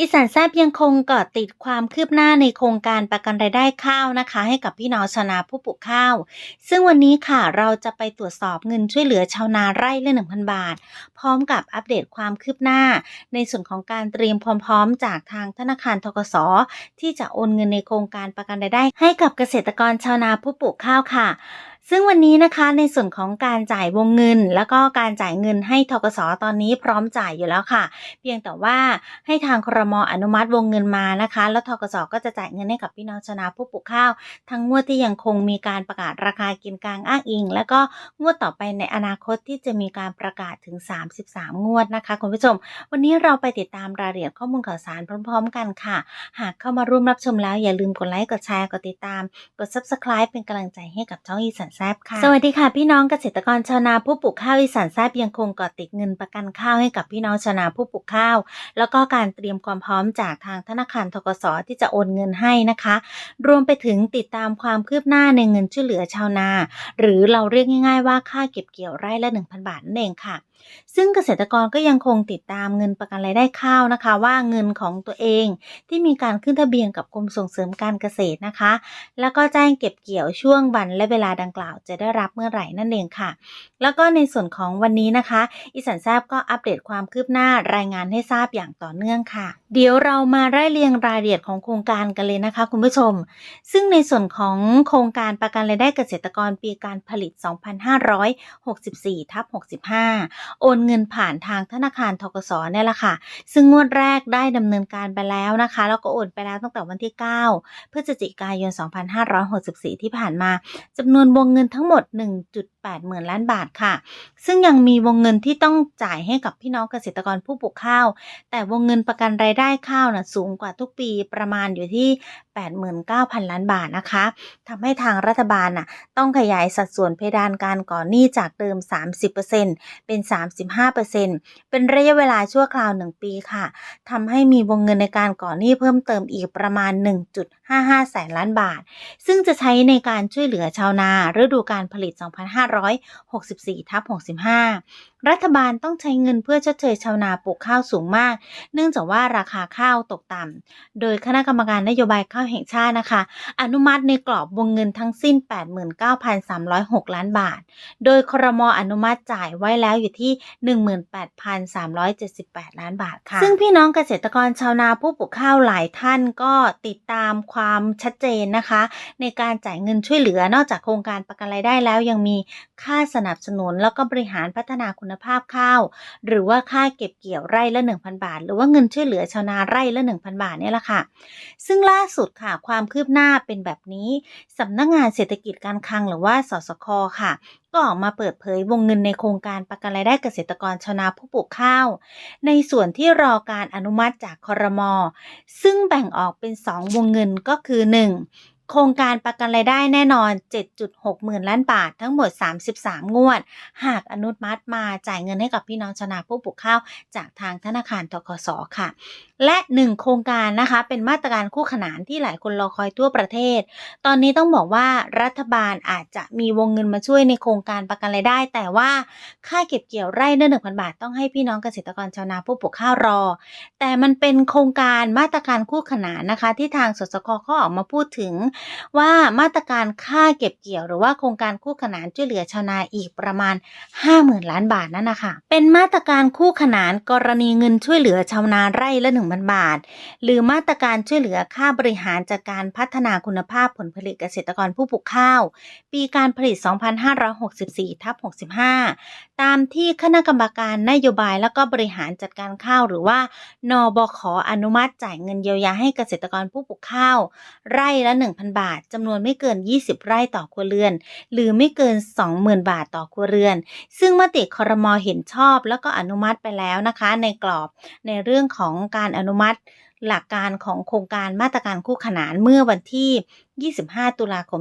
อีสานแซบยังคงเกาะติดความคืบหน้าในโครงการประกันรายได้ข้าวนะคะ ให้กับพี่น้องชาวนาผู้ปลูกข้าว ซึ่งวันนี้ค่ะเราจะไปตรวจสอบเงินช่วยเหลือชาวนาไร่ละ1,000บาท พร้อมกับอัปเดตความคืบหน้า ในส่วนของการเตรียมความพร้อมจากทางธนาคารทกสที่จะโอนเงินในโครงการประกันรายได้ ให้กับเกษตรกรชาวนาผู้ปลูกข้าวค่ะ ซึ่งวันนี้นะคะในส่วนของการจ่ายวงเงิน แล้วก็การจ่ายเงินให้ทกสตอนนี้พร้อมจ่ายอยู่แล้วค่ะ เพียงแต่ว่าให้ทางครมอนุมัติวงเงินมานะคะ แล้วทกสก็จะจ่ายเงินให้กับพี่น้องชนาผู้ปลูกข้าว ทั้งงวดที่ยังคงมีการประกาศราคากินกลางอ้างอิง แล้วก็งวดต่อไปในอนาคตที่จะมีการประกาศถึง 33 งวดนะคะคุณผู้ชม วันนี้เราไปติดตามรายละเอียดข้อมูลข่าวสารพร้อม ๆ กันค่ะ หากเข้ามาร่วมรับชมแล้วอย่าลืมกดไลค์กดแชร์กดติดตาม กด subscribe เป็นกำลังใจให้กับช่องอีสานแซบค่ะ สวัสดีค่ะ พี่น้องเกษตรกรชาวนาผู้ปลูกข้าวอีสานแซบยังคงเกาะติดเงินประกันข้าวให้กับพี่น้องชาวนาผู้ปลูกข้าว แล้วก็การเตรียมความพร้อมจากทางธนาคารทกสที่จะโอนเงินให้นะคะ รวมไปถึงติดตามความคืบหน้าในเงินช่วยเหลือชาวนา หรือเราเรียกง่าย ๆ ว่าค่าเก็บเกี่ยวไร่ละ 1,000 บาทนั่นเองค่ะ ซึ่งเกษตรกรก็ยังคงติดตามเงินประกันรายได้ข้าวนะคะ ว่าเงินของตัวเองที่มีการขึ้นทะเบียนกับกรมส่งเสริมการเกษตรนะคะ แล้วก็แจ้งเก็บเกี่ยวช่วงวันและเวลาดังกล่าวจะได้รับเมื่อไหร่นั่นเองค่ะ แล้วก็ในส่วนของวันนี้นะคะอีสานแซบก็อัปเดตความคืบหน้ารายงานให้ทราบอย่างต่อเนื่องค่ะ เดี๋ยวเรามาไล่เรียงรายละเอียดของโครงการกันเลยนะคะ คุณผู้ชม ซึ่งในส่วนของโครงการประกันรายได้เกษตรกรปีการผลิต 2564ทับ65โอนเงินผ่านทางธนาคารทกสเนี่ยแหละค่ะ ซึ่งงวดแรกได้ดำเนินการไปแล้วนะคะ แล้วก็โอนไปแล้วตั้งแต่วันที่ 9 พฤศจิกายน 2564 ที่ผ่านมาจำนวนวงเงินทั้งหมด 1.8หมื่นล้านบาทค่ะ ซึ่งยังมีวงเงินที่ต้องจ่ายให้กับพี่น้องเกษตรกรผู้ปลูกข้าว แต่วงเงินประกันรายได้ข้าวน่ะสูงกว่าทุกปีประมาณอยู่ที่ 89,000 ล้านบาทนะคะทำให้ทางรัฐบาลน่ะต้องขยายสัดส่วนเพดานการก่อนหนี้จากเดิม 30%เป็น35%เป็นระยะเวลาชั่วคราว 1 ปีค่ะทำให้มีวงเงินในการก่อหนี้เพิ่มเติมอีกประมาณ1.55 แสนล้านบาท ซึ่งจะใช้ในการช่วยเหลือชาวนาฤดูการผลิต 2564ทับ65 รัฐบาลต้องใช้เงินเพื่อชดเชยชาวนาปลูกข้าวสูงมาก เนื่องจากว่าราคาข้าวตกต่ำ โดยคณะกรรมการนโยบายข้าวแห่งชาตินะคะ อนุมัติในกรอบวงเงินทั้งสิ้น 89,306 ล้านบาท โดยครมอนุมัติจ่ายไว้แล้วอยู่ที่ 18,378 ล้านบาทค่ะ ซึ่งพี่น้องเกษตรกรชาวนาผู้ปลูกข้าวหลายท่านก็ติดตามความชัดเจนนะคะ ในการจ่ายเงินช่วยเหลือนอกจากโครงการประกันรายได้แล้วยังมีค่าสนับสนุน แล้วก็บริหารพัฒนาคุณภาพข้าว หรือว่าค่าเก็บเกี่ยวไร่ละ 1,000 บาท หรือว่าเงินช่วยเหลือชาวนาไร่ละ 1,000 บาทเนี่ยแหละค่ะ ซึ่งล่าสุดค่ะความคืบหน้าเป็นแบบนี้สำนักงานเศรษฐกิจการคลังหรือว่าสสคค่ะ ก็ออกมาเปิดเผยวงเงินในโครงการประกันรายได้เกษตรกรชาวนาผู้ปลูกข้าว ในส่วนที่รอการอนุมัติจากคอรมอซึ่งแบ่งออกเป็น 2 วงเงินก็คือ 1. โครงการประกันรายได้แน่นอน 7.6 หมื่นล้านบาท ทั้งหมด 33 งวด หากอนุมัติมาจ่ายเงินให้กับพี่น้องชนาผู้ปลูกข้าว จากทางธนาคารทกสค่ะ และ 1 โครงการนะคะ เป็นมาตรการคู่ขนานที่หลายคนรอคอยทั่วประเทศ ตอนนี้ต้องบอกว่ารัฐบาลอาจจะมีวงเงินมาช่วยในโครงการประกันรายได้ แต่ว่าค่าเก็บเกี่ยวไร่ละ1,000บาทต้องให้พี่น้องเกษตรกรชาวนาผู้ปลูกข้าวรอ แต่มันเป็นโครงการมาตรการคู่ขนานนะคะ ที่ทางสสคเขาออกมาพูดถึงว่ามาตรการค่าเก็บเกี่ยว หรือว่าโครงการคู่ขนานช่วยเหลือชาวนาอีกประมาณ 50,000 ล้านบาทนั่นนะคะเป็นมาตรการคู่ขนานกรณีเงินช่วยเหลือชาวนาไร่ละ1,000บาท หรือมาตรการช่วยเหลือค่าบริหารจัดการพัฒนาคุณภาพผลผลิตเกษตรกรผู้ปลูกข้าว ปีการผลิต 2564ทับ65 ตามที่คณะกรรมการนโยบายแล้วก็บริหารจัดการข้าว หรือว่านบขอนุมัติจ่ายเงินเยียวยาให้เกษตรกรผู้ปลูกข้าว ไร่ละ3,000 บาทจำนวนไม่เกิน 20 ไร่ต่อครัวเรือน หรือไม่เกิน 20,000 บาทต่อครัวเรือน ซึ่งมติครมเห็นชอบแล้วก็อนุมัติไปแล้วนะคะ ในกรอบในเรื่องของการอนุมัติหลักการของโครงการมาตรการคู่ขนานเมื่อวันที่ 25 ตุลาคม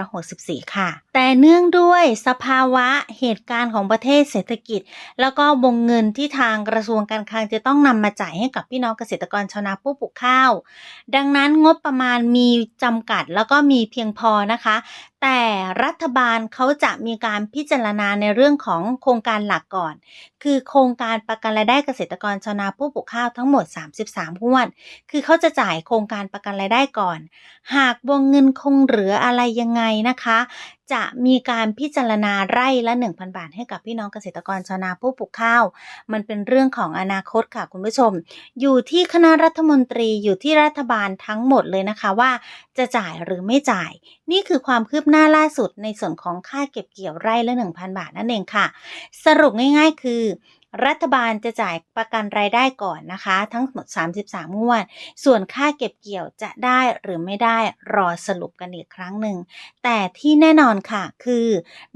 2564 ค่ะ แต่เนื่องด้วยสภาวะเหตุการณ์ของประเทศเศรษฐกิจ แล้วก็วงเงินที่ทางกระทรวงการคลังจะต้องนำมาจ่ายให้กับพี่น้องเกษตรกรชาวนาผู้ปลูกข้าว ดังนั้นงบประมาณมีจำกัดแล้วก็มีเพียงพอนะคะ แต่รัฐบาลเขาจะมีการพิจารณาในเรื่องของโครงการหลักก่อน คือโครงการประกันรายได้เกษตรกรชาวนาผู้ปลูกข้าวทั้งหมด 33งวด คือเขาจะจ่ายโครงการประกันรายได้ก่อน หากวงเงินคงเหลืออะไรยังไงนะคะ จะมีการพิจารณาไร่ละ 1,000 บาทให้กับพี่น้องเกษตรกรชาวนาผู้ปลูกข้าว มันเป็นเรื่องของอนาคตค่ะคุณผู้ชม อยู่ที่คณะรัฐมนตรีอยู่ที่รัฐบาลทั้งหมดเลยนะคะว่า จะจ่ายหรือไม่จ่าย นี่คือความคืบหน้าล่าสุดในส่วนของค่าเก็บเกี่ยวไร่ละ 1,000 บาทนั่นเองค่ะ สรุปง่าย ๆ คือรัฐบาลจะจ่ายประกันรายได้ก่อนนะคะ ทั้งหมด 33 งวด ส่วนค่าเก็บเกี่ยวจะได้หรือไม่ได้รอสรุปกันอีกครั้งหนึ่ง แต่ที่แน่นอนค่ะ คือ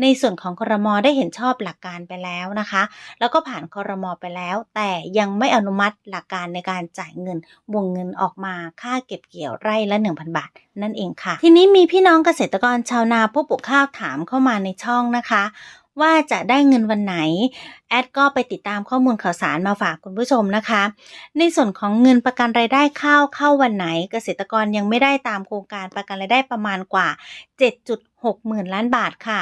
ในส่วนของครมได้เห็นชอบหลักการไปแล้วนะคะ แล้วก็ผ่านครมไปแล้ว แต่ยังไม่อนุมัติหลักการในการจ่ายเงินวงเงินออกมาค่าเก็บเกี่ยวไร่ละ 1,000 บาท นั่นเองค่ะ ทีนี้มีพี่น้องเกษตรกรชาวนาผู้ปลูกข้าวถามเข้ามาในช่องนะคะว่าจะได้เงินวันไหน แอดก็ไปติดตามข้อมูลข่าวสารมาฝากคุณผู้ชมนะคะ ในส่วนของเงินประกันรายได้ข้าวเข้าวันไหน เกษตรกรยังไม่ได้ตามโครงการประกันรายได้ประมาณกว่า 7.6 หมื่นล้านบาทค่ะ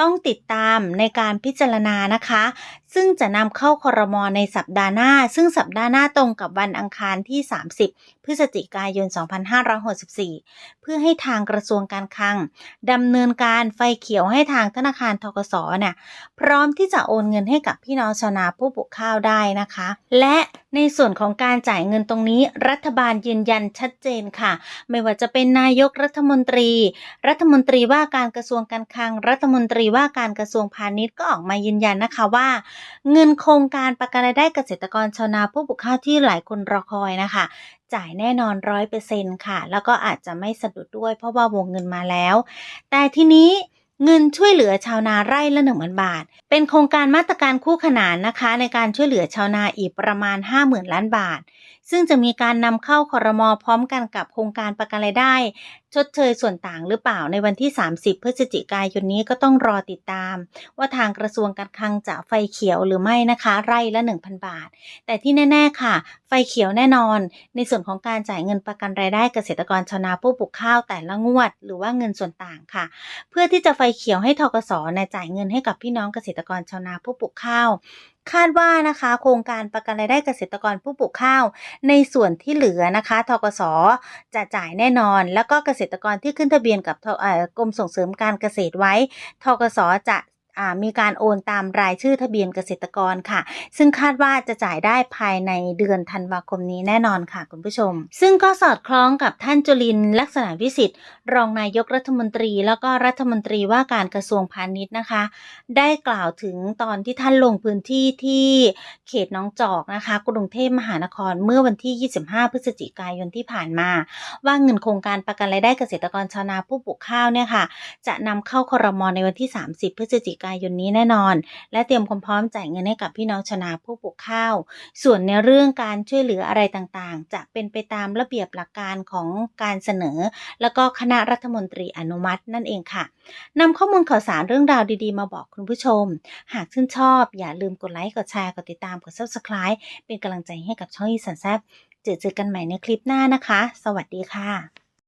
ต้องติดตามในการพิจารณานะคะ ซึ่งจะนำเข้าคอรมอในสัปดาห์หน้า ซึ่งสัปดาห์หน้าตรงกับวันอังคารที่ 30 พฤศจิกายน 2564 เพื่อให้ทางกระทรวงการคลังดำเนินการไฟเขียวให้ทางธนาคารทกสเนี่ยพร้อมที่จะโอนเงินให้กับพี่น้องชาวนาผู้ปลูกข้าวได้นะคะ และในส่วนของการจ่ายเงินตรงนี้ รัฐบาลยืนยันชัดเจนค่ะ ไม่ว่าจะเป็นนายกรัฐมนตรี รัฐมนตรีว่าการกระทรวงการคลัง รัฐมนตรีว่าการกระทรวงพาณิชย์ก็ออกมายืนยันนะคะว่า เงินโครงการประกันรายได้เกษตรกรชาวนาผู้ปลูกข้าวที่หลายคนรอคอยนะคะจ่ายแน่นอนร้อยเปอร์เซ็นค่ะ แล้วก็อาจจะไม่สะดุดด้วยเพราะว่าวงเงินมาแล้ว แต่ทีนี้ เงินช่วยเหลือชาวนาไร่ละหนึ่งพันบาท เป็นโครงการมาตรการคู่ขนานนะคะ ในการช่วยเหลือชาวนาอีกประมาณ 50,000 ล้านบาทซึ่งจะมีการนำเข้าคอรมอพร้อมกันกับโครงการประกันรายได้ ชดเชยส่วนต่างหรือเปล่าในวันที่ 30 พฤศจิกายนนี้ก็ต้องรอติดตาม ว่าทางกระทรวงการคลังจะไฟเขียวหรือไม่นะคะ ไร่ละ 1,000 บาท แต่ที่แน่ ๆ ค่ะ ไฟเขียวแน่นอน ในส่วนของการจ่ายเงินประกันรายได้เกษตรกรชาวนาผู้ปลูกข้าวแต่ละงวด หรือว่าเงินส่วนต่างค่ะ เพื่อที่จะไฟเขียวให้ทกสเนี่ยจ่ายเงินให้กับพี่น้องเกษตรกรชาวนาผู้ปลูกข้าว คาดว่านะคะ โครงการประกันรายได้เกษตรกรผู้ปลูกข้าว ในส่วนที่เหลือนะคะทกสจะจ่ายแน่นอน แล้วก็เกษตรกรที่ขึ้นทะเบียนกับกรมส่งเสริมการเกษตรไว้ทกสจะ มีการโอนตามรายชื่อทะเบียนเกษตรกรค่ะ ซึ่งคาดว่าจะจ่ายได้ภายในเดือนธันวาคมนี้แน่นอนค่ะคุณผู้ชม ซึ่งก็สอดคล้องกับท่านจุลินลักษณะวิสิทธิ์ รองนายกรัฐมนตรี แล้วก็รัฐมนตรีว่าการกระทรวงพาณิชย์นะคะ ได้กล่าวถึงตอนที่ท่านลงพื้นที่ที่เขตน้องจอกนะคะกรุงเทพมหานครเมื่อวันที่ 25 พฤศจิกายนที่ผ่านมา ว่าเงินโครงการประกันรายได้เกษตรกรชาวนาผู้ปลูกข้าวเนี่ยค่ะจะนำเข้าครมในวันที่ 30 พฤศจิกายนนี้แน่นอน และเตรียมความพร้อมจ่ายเงินให้กับพี่น้องชนาผู้ปลูกข้าว ส่วนในเรื่องการช่วยเหลืออะไรต่างๆ จะเป็นไปตามระเบียบหลักการของการเสนอ แล้วก็คณะรัฐมนตรีอนุมัตินั่นเองค่ะนำข้อมูลข่าวสารเรื่องราวดีๆ มาบอกคุณผู้ชม หากชื่นชอบ อย่าลืมกดไลค์กดแชร์กดติดตามกด subscribe เป็นกำลังใจให้กับช่องอีสันแซบเจอเจอกันใหม่ในคลิปหน้านะคะ สวัสดีค่ะ